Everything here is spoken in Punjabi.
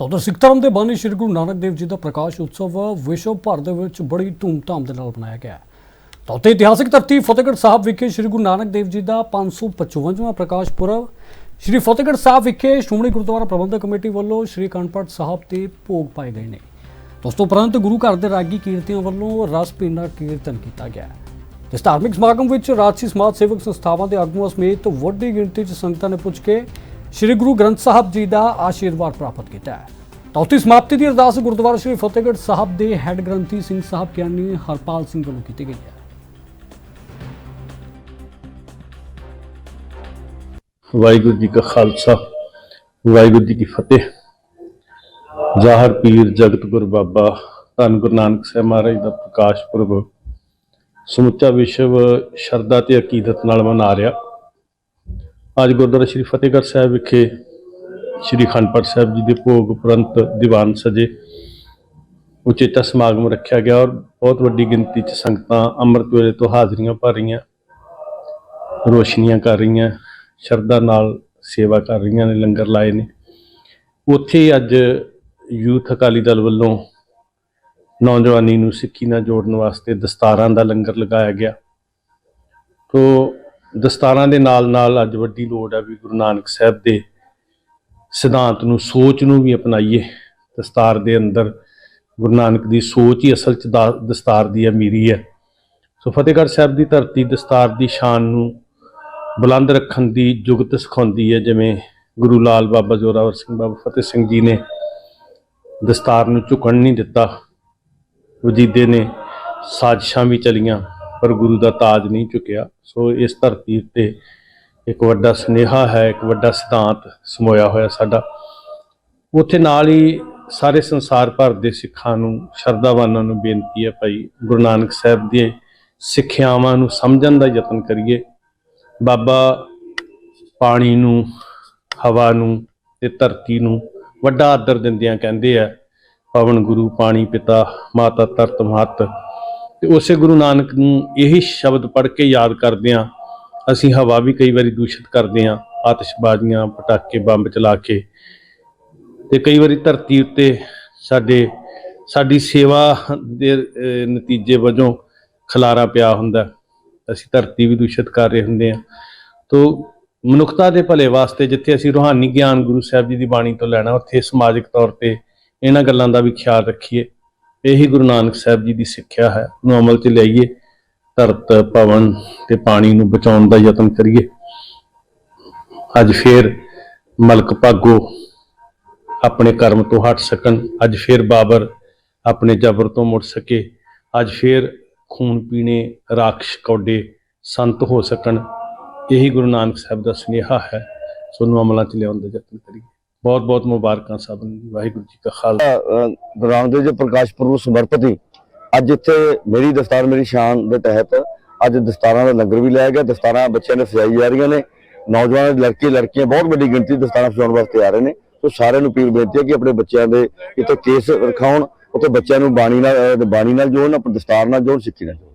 ਤਾਂ ਉਧਰ ਸਿੱਖ ਧਰਮ ਦੇ ਬਾਨੀ ਸ੍ਰੀ ਗੁਰੂ ਨਾਨਕ ਦੇਵ ਜੀ ਦਾ ਪ੍ਰਕਾਸ਼ ਉਤਸਵ ਵਿਸ਼ਵ ਭਰ ਦੇ ਵਿੱਚ ਬੜੀ ਧੂਮਧਾਮ ਦੇ ਨਾਲ ਮਨਾਇਆ ਗਿਆ ਤਾਂ ਉੱਥੇ ਇਤਿਹਾਸਿਕ ਧਰਤੀ ਫਤਿਹਗੜ੍ਹ ਸਾਹਿਬ ਵਿਖੇ ਸ੍ਰੀ ਗੁਰੂ ਨਾਨਕ ਦੇਵ ਜੀ ਦਾ 555ਵਾਂ ਪ੍ਰਕਾਸ਼ ਪੁਰਬ, ਸ੍ਰੀ ਫਤਿਹਗੜ੍ਹ ਸਾਹਿਬ ਵਿਖੇ ਸ਼੍ਰੋਮਣੀ ਗੁਰਦੁਆਰਾ ਪ੍ਰਬੰਧਕ ਕਮੇਟੀ ਵੱਲੋਂ ਸ੍ਰੀ ਅਖੰਡ ਪਾਠ ਸਾਹਿਬ ਤੇ ਭੋਗ ਪਾਏ ਗਏ ਨੇ। ਉਸ ਤੋਂ ਉਪਰੰਤ ਗੁਰੂ ਘਰ ਦੇ ਰਾਗੀ ਕੀਰਤੀਆਂ ਵੱਲੋਂ ਰਸ ਪੀਣਾ ਕੀਰਤਨ ਕੀਤਾ ਗਿਆ ਇਸ ਧਾਰਮਿਕ ਸਮਾਗਮ ਵਿੱਚ ਰਾਜਸੀ ਸਮਾਜ ਸੇਵਕ ਸੰਸਥਾਵਾਂ ਦੇ ਆਗੂਆਂ ਸਮੇਤ ਵੱਡੀ ਗਿਣਤੀ 'ਚ ਸੰਗਤਾਂ ਨੇ ਪੁੱਜ ਕੇ ਸ੍ਰੀ ਗੁਰੂ ਗ੍ਰੰਥ ਸਾਹਿਬ ਜੀ ਦਾ ਆਸ਼ੀਰਵਾਦ ਪ੍ਰਾਪਤ ਕੀਤਾ ਹੈ। ਤਾਂ ਉਸਦੀ ਸਮਾਪਤੀ ਦੀ ਅਰਦਾਸ ਗੁਰਦੁਆਰਾ ਸ੍ਰੀ ਫਤਿਹਗੜ੍ਹ ਸਾਹਿਬ ਦੇ ਹੈੱਡ ਗ੍ਰੰਥੀ ਸਿੰਘ ਸਾਹਿਬ ਗਿਆਨੀ ਹਰਪਾਲ ਸਿੰਘ ਵੱਲੋਂ ਕੀਤੀ ਗਈ ਹੈ। ਵਾਹਿਗੁਰੂ ਜੀ ਕਾ ਖਾਲਸਾ, ਵਾਹਿਗੁਰੂ ਜੀ ਕੀ ਫਤਿਹ। ਜ਼ਾਹਰ ਪੀਰ ਜਗਤ ਗੁਰ ਬਾਬਾ, ਧੰਨ ਗੁਰੂ ਨਾਨਕ ਸਾਹਿਬ ਮਹਾਰਾਜ ਦਾ ਪ੍ਰਕਾਸ਼ ਪੁਰਬ ਸਮੁੱਚਾ ਵਿਸ਼ਵ ਸ਼ਰਧਾ ਤੇ ਅਕੀਦਤ ਨਾਲ ਮਨਾ ਰਿਹਾ। ਅੱਜ ਗੁਰਦੁਆਰਾ ਸ੍ਰੀ ਫਤਿਹਗੜ੍ਹ ਸਾਹਿਬ ਵਿਖੇ ਸ੍ਰੀ ਅਖੰਡ ਪਾਠ ਸਾਹਿਬ ਜੀ ਦੇ ਭੋਗ ਉਪਰੰਤ ਦੀਵਾਨ ਸਜੇ ਉਚੇਚਾ ਸਮਾਗਮ ਰੱਖਿਆ ਗਿਆ ਔਰ ਬਹੁਤ ਵੱਡੀ ਗਿਣਤੀ 'ਚ ਸੰਗਤਾਂ ਅੰਮ੍ਰਿਤ ਵੇਲੇ ਤੋਂ ਹਾਜ਼ਰੀਆਂ ਭਰ ਰਹੀਆਂ, ਰੋਸ਼ਨੀਆਂ ਕਰ ਰਹੀਆਂ, ਸ਼ਰਧਾ ਨਾਲ ਸੇਵਾ ਕਰ ਰਹੀਆਂ ਨੇ, ਲੰਗਰ ਲਾਏ ਨੇ। ਉੱਥੇ ਹੀ ਅੱਜ ਯੂਥ ਅਕਾਲੀ ਦਲ ਵੱਲੋਂ ਨੌਜਵਾਨੀ ਨੂੰ ਸਿੱਖੀ ਨਾਲ ਜੋੜਨ ਵਾਸਤੇ ਦਸਤਾਰਾਂ ਦਾ ਲੰਗਰ ਲਗਾਇਆ ਗਿਆ। ਤੋ ਦਸਤਾਰਾਂ ਦੇ ਨਾਲ ਨਾਲ ਅੱਜ ਵੱਡੀ ਲੋੜ ਹੈ ਵੀ ਗੁਰੂ ਨਾਨਕ ਸਾਹਿਬ ਦੇ ਸਿਧਾਂਤ ਨੂੰ, ਸੋਚ ਨੂੰ ਵੀ ਅਪਣਾਈਏ। ਦਸਤਾਰ ਦੇ ਅੰਦਰ ਗੁਰੂ ਨਾਨਕ ਦੀ ਸੋਚ ਹੀ ਅਸਲ ਚ ਦਾ- ਦਸਤਾਰ ਦੀ ਅਮੀਰੀ ਹੈ ਸੋ ਫਤਿਹਗੜ੍ਹ ਸਾਹਿਬ ਦੀ ਧਰਤੀ ਦਸਤਾਰ ਦੀ ਸ਼ਾਨ ਨੂੰ ਬੁਲੰਦ ਰੱਖਣ ਦੀ ਜੁਗਤ ਸਿਖਾਉਂਦੀ ਹੈ ਜਿਵੇਂ ਗੁਰੂ ਲਾਲ ਬਾਬਾ ਜ਼ੋਰਾਵਰ ਸਿੰਘ, ਬਾਬਾ ਫਤਿਹ ਸਿੰਘ ਜੀ ਨੇ ਦਸਤਾਰ ਨੂੰ ਝੁਕਣ ਨਹੀਂ ਦਿੱਤਾ। ਵਜੀਦੇ ਨੇ ਸਾਜ਼ਿਸ਼ਾਂ ਵੀ ਚਲੀਆਂ। ਪਰ ਗੁਰੂ ਦਾ ਤਾਜ ਨਹੀਂ ਚੁੱਕਿਆ। ਸੋ ਇਸ ਧਰਤੀ ਉੱਤੇ ਇੱਕ ਵੱਡਾ ਸੁਨੇਹਾ ਹੈ, ਇੱਕ ਵੱਡਾ ਸਿਧਾਂਤ ਸਮੋਇਆ ਹੋਇਆ ਸਾਡਾ। ਉੱਥੇ ਨਾਲ ਹੀ ਸਾਰੇ ਸੰਸਾਰ ਭਰ ਦੇ ਸਿੱਖਾਂ ਨੂੰ, ਸ਼ਰਧਾਵਾਨਾਂ ਨੂੰ ਬੇਨਤੀ ਹੈ ਭਾਈ, ਗੁਰੂ ਨਾਨਕ ਸਾਹਿਬ ਦੀਆਂ ਸਿੱਖਿਆਵਾਂ ਨੂੰ ਸਮਝਣ ਦਾ ਯਤਨ ਕਰੀਏ। ਬਾਬਾ ਪਾਣੀ ਨੂੰ, ਹਵਾ ਨੂੰ ਤੇ ਧਰਤੀ ਨੂੰ ਵੱਡਾ ਆਦਰ ਦਿੰਦਿਆਂ ਕਹਿੰਦੇ ਆ, ਪਵਨ ਗੁਰੂ, ਪਾਣੀ ਪਿਤਾ, ਮਾਤਾ ਧਰਤ ਮਹਤ। ਤੇ ਉਸੇ ਗੁਰੂ ਨਾਨਕ ਨੂੰ ਇਹੀ ਸ਼ਬਦ ਪੜ੍ਹ ਕੇ ਯਾਦ ਕਰਦੇ ਆ ਅਸੀਂ ਹਵਾ ਵੀ ਕਈ ਵਾਰੀ ਦੂਸ਼ਿਤ ਕਰਦੇ ਆ ਆਤਿਸ਼ਬਾਜ਼ੀਆਂ, ਪਟਾਕੇ, ਬੰਬ ਚਲਾ ਕੇ ਤੇ ਕਈ ਵਾਰੀ ਧਰਤੀ ਉੱਤੇ ਸਾਡੇ, ਸਾਡੀ ਸੇਵਾ ਦੇ ਨਤੀਜੇ ਵਜੋਂ ਖਲਾਰਾ ਪਿਆ ਹੁੰਦਾ। ਅਸੀਂ ਧਰਤੀ ਵੀ ਦੂਸ਼ਿਤ ਕਰ ਰਹੇ ਹੁੰਦੇ ਆ ਤੋ ਮਨੁੱਖਤਾ ਦੇ ਭਲੇ ਵਾਸਤੇ ਜਿੱਥੇ ਅਸੀਂ ਰੂਹਾਨੀ ਗਿਆਨ ਗੁਰੂ ਸਾਹਿਬ ਜੀ ਦੀ ਬਾਣੀ ਤੋਂ ਲੈਣਾ, ਉੱਥੇ ਸਮਾਜਿਕ ਤੌਰ ਤੇ ਇਹਨਾਂ ਗੱਲਾਂ ਦਾ ਵੀ ਖਿਆਲ ਰੱਖੀਏ। ਇਹੀ ਗੁਰੂ ਨਾਨਕ ਸਾਹਿਬ ਜੀ ਦੀ ਸਿੱਖਿਆ ਹੈ। ਨੂੰ ਅਮਲ 'ਚ ਲਿਆਈਏ, ਧਰਤ, ਪਵਨ ਤੇ ਪਾਣੀ ਨੂੰ ਬਚਾਉਣ ਦਾ ਯਤਨ ਕਰੀਏ। ਅੱਜ ਫੇਰ ਮਲਕ ਭਾਗੋ ਆਪਣੇ ਕਰਮ ਤੋਂ ਹਟ ਸਕਣ। ਅੱਜ ਫੇਰ ਬਾਬਰ ਆਪਣੇ ਜ਼ਬਰ ਤੋਂ ਮੁੜ ਸਕੇ। ਅੱਜ ਫੇਰ ਖੂਨ ਪੀਣੇ ਰਾਖਸ਼ ਕੌਡੇ ਸੰਤ ਹੋ ਸਕਣ। ਇਹੀ ਗੁਰੂ ਨਾਨਕ ਸਾਹਿਬ ਦਾ ਸੁਨੇਹਾ ਹੈ। ਸੋਨੂੰ ਅਮਲਾਂ ਚ ਲਿਆਉਣ ਦਾ ਯਤਨ ਕਰੀਏ। ਬਹੁਤ ਬਹੁਤ ਮੁਬਾਰਕਾਂ ਸਭ ਨੂੰ, ਵਾਹਿਗੁਰੂ ਜੀ ਕਾ ਖਾਲਸਾ। ਰਾਮਦੇਵ ਜੀ, ਪ੍ਰਕਾਸ਼ ਪੁਰਬ ਸਮਰਪਿਤ ਹੀ ਅੱਜ ਇੱਥੇ ਮੇਰੀ ਦਸਤਾਰ ਮੇਰੀ ਸ਼ਾਨ ਦੇ ਤਹਿਤ ਅੱਜ ਦਸਤਾਰਾਂ ਦਾ ਲੰਗਰ ਵੀ ਲਾਇਆ ਗਿਆ, ਦਸਤਾਰਾਂ ਬੱਚਿਆਂ ਨੇ ਸਜਾਈ ਜਾ ਰਹੀਆਂ ਨੇ, ਨੌਜਵਾਨ ਲੜਕੇ, ਲੜਕੀਆਂ ਬਹੁਤ ਵੱਡੀ ਗਿਣਤੀ ਦਸਤਾਰਾਂ ਸਜਾਉਣ ਵਾਸਤੇ ਆ ਰਹੇ ਨੇ। ਸੋ ਸਾਰਿਆਂ ਨੂੰ ਅਪੀਲ ਬੇਨਤੀ ਹੈ ਕਿ ਆਪਣੇ ਬੱਚਿਆਂ ਦੇ ਇੱਥੇ ਕੇਸ ਰਖਾਉਣ, ਉੱਥੇ ਬੱਚਿਆਂ ਨੂੰ ਬਾਣੀ ਨਾਲ ਬਾਣੀ ਨਾਲ ਜੋੜਨ, ਆਪਣੇ ਦਸਤਾਰ ਨਾਲ ਜੋੜਨ, ਸਿੱਖੀ ਨਾਲ ਜੋੜਨ।